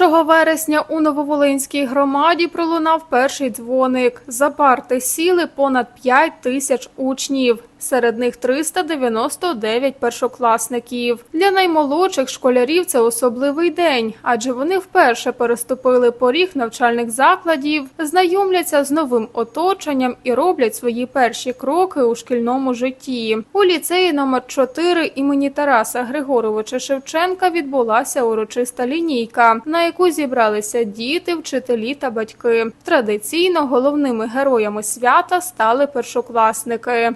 1 вересня у Нововолинській громаді пролунав перший дзвоник. За парти сіли понад 5 тисяч учнів. Серед них 399 першокласників. Для наймолодших школярів це особливий день, адже вони вперше переступили поріг навчальних закладів, знайомляться з новим оточенням і роблять свої перші кроки у шкільному житті. У ліцеї номер 4 імені Тараса Григоровича Шевченка відбулася урочиста лінійка, на яку зібралися діти, вчителі та батьки. Традиційно головними героями свята стали першокласники.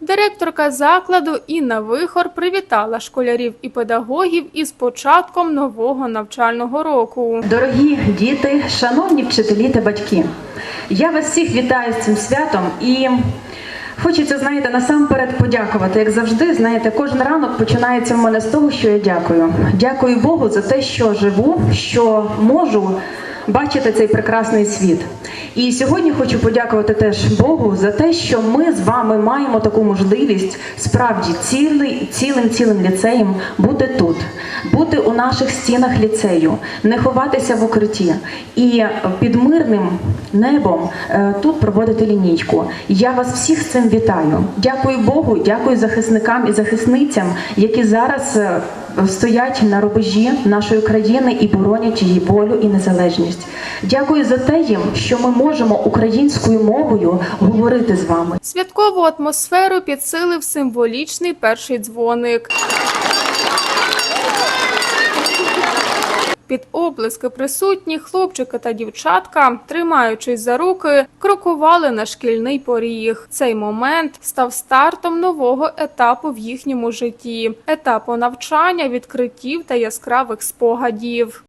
Директорка закладу Інна Вихор привітала школярів і педагогів із початком нового навчального року. Дорогі діти, шановні вчителі та батьки, я вас всіх вітаю з цим святом і хочеться, знаєте, насамперед подякувати. Як завжди, знаєте, кожен ранок починається в мене з того, що я дякую. Дякую Богу за те, що живу, що можу. Бачити цей прекрасний світ. І сьогодні хочу подякувати теж Богу за те, що ми з вами маємо таку можливість справді цілий, цілим цілим ліцеєм бути тут, бути у наших стінах ліцею, не ховатися в укритті і під мирним небом е, тут проводити лінійку. Я вас всіх з цим вітаю. Дякую Богу, дякую захисникам і захисницям, які зараз. Стоять на рубежі нашої країни і боронять її волю і незалежність. Дякую за те їм, що ми можемо українською мовою говорити з вами. Святкову атмосферу підсилив символічний перший дзвоник. Під оплески присутні хлопчики та дівчатка, тримаючись за руки, крокували на шкільний поріг. Цей момент став стартом нового етапу в їхньому житті, етапу навчання, відкриттів та яскравих спогадів.